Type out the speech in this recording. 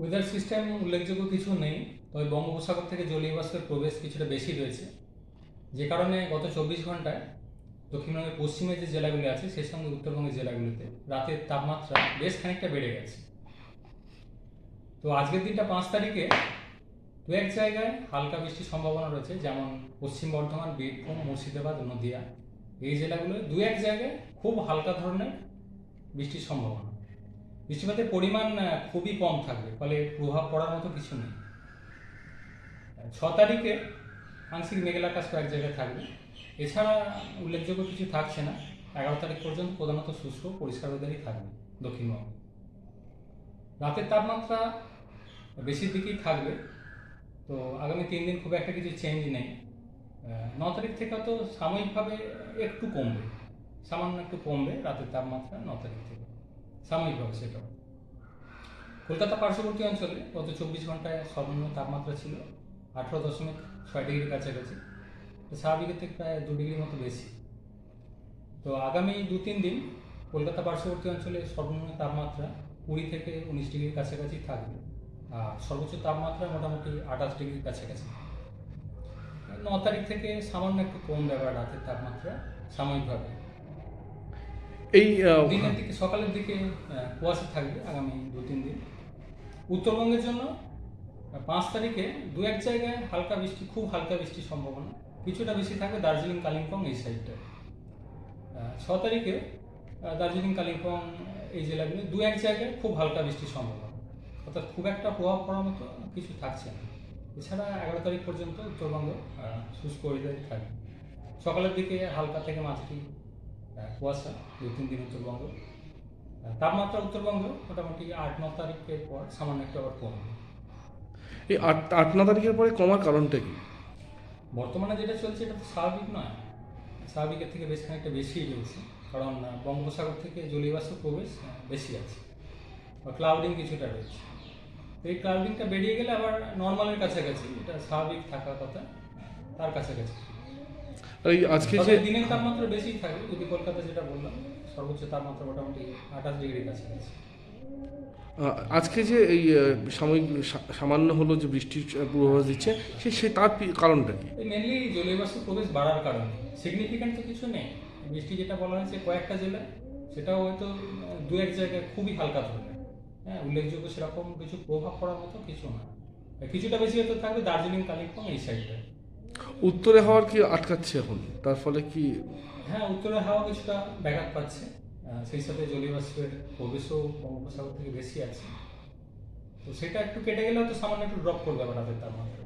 Weather system উল্লেখযোগ্য কিছু নেই, তবে বঙ্গোপসাগর থেকে জলীয় বাষ্পের প্রবেশ কিছুটা বেশি রয়েছে। যে কারণে গত চব্বিশ ঘন্টায় দক্ষিণবঙ্গের পশ্চিমে যে জেলাগুলি আছে, সেই সঙ্গে উত্তরবঙ্গের জেলাগুলিতে রাতের তাপমাত্রা বেশ খানিকটা বেড়ে গেছে। তো আজকের দিনটা পাঁচ তারিখে দু এক জায়গায় হালকা বৃষ্টির সম্ভাবনা রয়েছে, যেমন পশ্চিম বর্ধমান, বীরভূম, মুর্শিদাবাদ, নদিয়া। এই জেলাগুলোয় দু এক জায়গায় খুব হালকা ধরনের বৃষ্টির সম্ভাবনা। বৃষ্টিপাতের পরিমাণ খুবই কম থাকবে, ফলে প্রভাব পড়ার মতো কিছু নেই। ছ তারিখে আংশিক মেঘলা আকাশ কয়েক জায়গায় থাকবে। এছাড়া উল্লেখযোগ্য কিছু থাকছে না। এগারো তারিখ পর্যন্ত প্রধানত শুষ্ক, পরিষ্কার ওয়েদারই থাকবে দক্ষিণবঙ্গে। রাতের তাপমাত্রা বেশির দিকেই থাকবে। তো আগামী তিন দিন খুব একটা কিছু চেঞ্জ নেই। ন তারিখ থেকে তো সাময়িকভাবে একটু কমবে। সামান্য একটু কমবে রাতের তাপমাত্রা ন তারিখ থেকে। সাময়িকভাবে সেটাও কলকাতা পার্শ্ববর্তী অঞ্চলে গত চব্বিশ ঘন্টায় সর্বনিম্ন তাপমাত্রা ছিল আঠারো দশমিক ছয় ডিগ্রির কাছাকাছি। স্বাভাবিকের থেকে প্রায় দু ডিগ্রির মতো বেশি। তো আগামী দু তিন দিন কলকাতা পার্শ্ববর্তী অঞ্চলে সর্বনিম্ন তাপমাত্রা কুড়ি থেকে উনিশ ডিগ্রির কাছাকাছি থাকবে। আর সর্বোচ্চ তাপমাত্রা মোটামুটি আঠাশ ডিগ্রির কাছাকাছি। ন তারিখ থেকে সামান্য একটু কমবে আবার রাতের তাপমাত্রা সাময়িকভাবে। এই দিনের দিকে, সকালের দিকে কুয়াশা থাকবে আগামী দু তিন দিন। উত্তরবঙ্গের জন্য পাঁচ তারিখে দু এক জায়গায় হালকা বৃষ্টি, খুব হালকা বৃষ্টির সম্ভাবনা। কিছুটা বেশি থাকবে দার্জিলিং, কালিম্পং এই সাইডটা ছ তারিখে দার্জিলিং, কালিম্পং এই জেলাগুলো দু এক জায়গায় খুব হালকা বৃষ্টির সম্ভাবনা। অর্থাৎ খুব একটা প্রভাব পড়ার মতো কিছু থাকছে না। এছাড়া এগারো তারিখ পর্যন্ত উত্তরবঙ্গ শুষ্ক ওয়েদারই থাকবে। সকালের দিকে হালকা থেকে মাঝারি কুয়াশা দু তিন দিন উত্তরবঙ্গ। তাপমাত্রা উত্তরবঙ্গ মোটামুটি আট ন তারিখের পর সামান্য একটু আবার কমবে এই আট আট ন তারিখের পরে কমার কারণটা কি? বর্তমানে যেটা চলছে এটা তো স্বাভাবিক নয়। স্বাভাবিকের থেকে বেশ খানিকটা বেশি চলছে। কারণ বঙ্গোপসাগর থেকে জলীয় বাষ্প প্রবেশ বেশি আছে। বা ক্লাউডিং কিছুটা রয়েছে। তো এই ক্লাউডিংটা বেরিয়ে গেলে আবার নর্মালের কাছাকাছি এটা স্বাভাবিক থাকার কথা তার কাছাকাছি। এই আজকে যে দিনের তাপমাত্রা বেশি থাকে যদি কলকাতা যেটা বললাম সর্বোচ্চ তাপমাত্রা মোটামুটি আঠাশ ডিগ্রির কাছাকাছি। আজকে যে এই সাময়িক সামান্য হলো যে বৃষ্টির পূর্বাভাস দিচ্ছে সে সে তার কারণটা কি? মেনলি জলীয় বাষ্প প্রবেশ বাড়ার কারণে। সিগনিফিক্যান্ট তো কিছু নেই। বৃষ্টি যেটা বলা হয়েছে কয়েকটা জেলায় সেটাও হয়তো দু এক জায়গায় খুবই হালকা ধরনের। হ্যাঁ উল্লেখযোগ্য সেরকম কিছু প্রভাব পড়ার মতো কিছু না। কিছুটা বেশি হয়তো থাকবে দার্জিলিং কালিম্পং এই সাইডটা উত্তরে হওয়ার কি আটকাচ্ছে এখন? তার ফলে কি হ্যাঁ উত্তরে হাওয়া কিছুটা ব্যাঘাত পাচ্ছে। সেই সাথে জলীয় বাষ্পের প্রবেশও বঙ্গোপসাগর থেকে বেশি আছে। তো সেটা একটু কেটে গেলে হয়তো সামান্য একটু ড্রপ করবে আমাদের তাপমাত্রা।